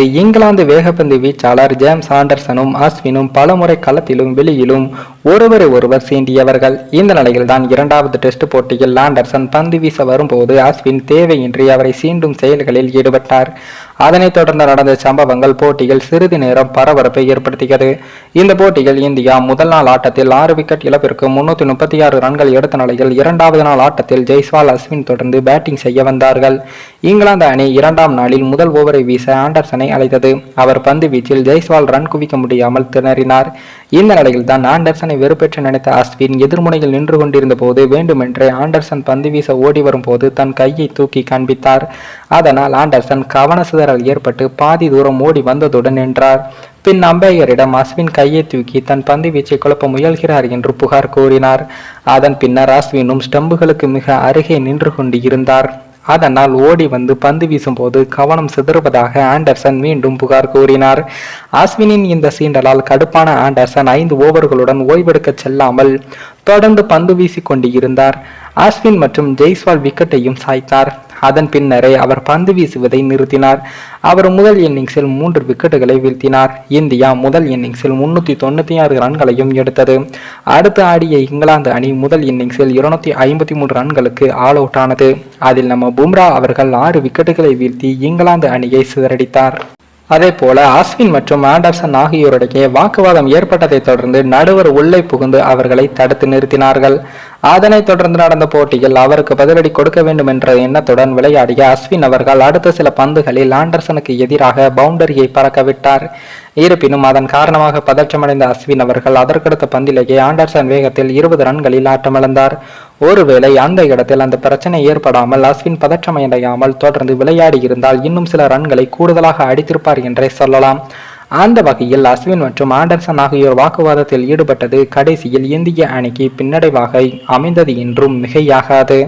இங்கிலாந்து வேகப்பந்து வீச்சாளர் ஜேம்ஸ் ஆண்டர்சனும் அஸ்வினும் பலமுறை களத்திலும் வெளியிலும் ஒருவரை ஒருவர் சீண்டியவர்கள். இந்த நிலையில்தான் இரண்டாவது டெஸ்ட் போட்டியில் ஆண்டர்சன் பந்து வீச வரும்போது அஸ்வின் தேவையின்றி அவரை சீண்டும் செயல்களில் ஈடுபட்டார். அதனைத் தொடர்ந்து நடந்த சம்பவங்கள் போட்டியில் சிறிது நேரம் பரபரப்பை ஏற்படுத்தியது. இந்த போட்டியில் இந்தியா முதல் நாள் ஆட்டத்தில் ஆறு விக்கெட் இழப்பிற்கு முன்னூத்தி முப்பத்தி ஆறு ரன்கள் எடுத்த நிலையில் இரண்டாவது நாள் ஆட்டத்தில் ஜெய்ஸ்வால் அஸ்வின் தொடர்ந்து பேட்டிங் செய்ய வந்தார்கள். இங்கிலாந்து அணி இரண்டாம் நாளில் முதல் ஓவரை வீச ஆண்டர்சனை அழைத்தது. அவர் பந்து வீச்சில் ஜெய்ஸ்வால் ரன் குவிக்க முடியாமல் திணறினார். இந்த நிலையில் தான் ஆண்டர்சனை வெறுப்பேற்று நினைத்த அஸ்வின் எதிர்முனையில் நின்று கொண்டிருந்த போது வேண்டுமென்றே ஆண்டர்சன் பந்து வீச ஓடி வரும்போது தன் கையை தூக்கி காண்பித்தார். அதனால் ஆண்டர்சன் கவனசிதறல் ஏற்பட்டு பாதி தூரம் ஓடி வந்ததுடன் நின்றார். பின் அம்பையரிடம் அஸ்வின் கையை தூக்கி தன் பந்து வீச்சை குழப்ப முயல்கிறார் என்று புகார் கூறினார். அதன் பின்னர் அஸ்வினும் ஸ்டம்புகளுக்கு மிக அருகே நின்று கொண்டு இருந்தார் அதனால் ஓடி வந்து பந்து வீசும்போது கவனம் சிதறுவதாக ஆண்டர்சன் மீண்டும் புகார் கூறினார். அஸ்வினின் இந்த சீண்டலால் கடுப்பான ஆண்டர்சன் ஐந்து ஓவர்களுடன் ஓய்வெடுக்க செல்லாமல் தொடர்ந்து பந்து வீசிக் கொண்டிருந்தார் ஆஸ்வின் அஸ்வின் மற்றும் ஜெய்ஸ்வால் விக்கெட்டையும் சாய்த்தார். அதன் பின்னரே அவர் பந்து வீசுவதை நிறுத்தினார். அவர் முதல் இன்னிங்ஸில் மூன்று விக்கெட்டுகளை வீழ்த்தினார். இந்தியா முதல் இன்னிங்ஸில் முன்னூத்தி தொண்ணூத்தி ஆறு ரன்களையும் எடுத்தது. அடுத்து ஆடிய இங்கிலாந்து அணி முதல் இன்னிங்ஸில் இருநூத்தி ஐம்பத்தி மூன்று ரன்களுக்கு ஆல் அவுட் ஆனது. அதில் நம்ம பும்ரா அவர்கள் ஆறு விக்கெட்டுகளை வீழ்த்தி இங்கிலாந்து அணியை சிதறடித்தார். அதே போல அஸ்வின் மற்றும் ஆண்டர்சன் ஆகியோரிடையே வாக்குவாதம் ஏற்பட்டதை தொடர்ந்து நடுவர் உள்ளே புகுந்து அவர்களை தடுத்து நிறுத்தினார்கள். அதனைத் தொடர்ந்து நடந்த போட்டியில் அவருக்கு பதிலடி கொடுக்க வேண்டும் என்ற எண்ணத்துடன் விளையாடிய அஸ்வின் அவர்கள் அடுத்த சில பந்துகளில் ஆண்டர்சனுக்கு எதிராக பவுண்டரியை பறக்கவிட்டார் இருப்பினும் அதன் காரணமாக பதற்றமடைந்த அஸ்வின் அவர்கள் அதற்கடுத்த பந்திலேயே ஆண்டர்சன் வேகத்தில் இருபது ரன்களில் ஆட்டமிழந்தார். ஒருவேளை அந்த இடத்தில் அந்த பிரச்சனை ஏற்படாமல் அஸ்வின் பதற்றமடையாமல் தொடர்ந்து விளையாடி இருந்தால் இன்னும் சில ரன்களை கூடுதலாக அடித்திருப்பார் என்றே சொல்லலாம். அந்த வகையில் அஸ்வின் மற்றும் ஆண்டர்சன் ஆகியோர் வாக்குவாதத்தில் ஈடுபட்டது கடைசியில் இந்திய அணிக்கு பின்னடைவாக அமைந்தது என்றும் மிகையாகாது.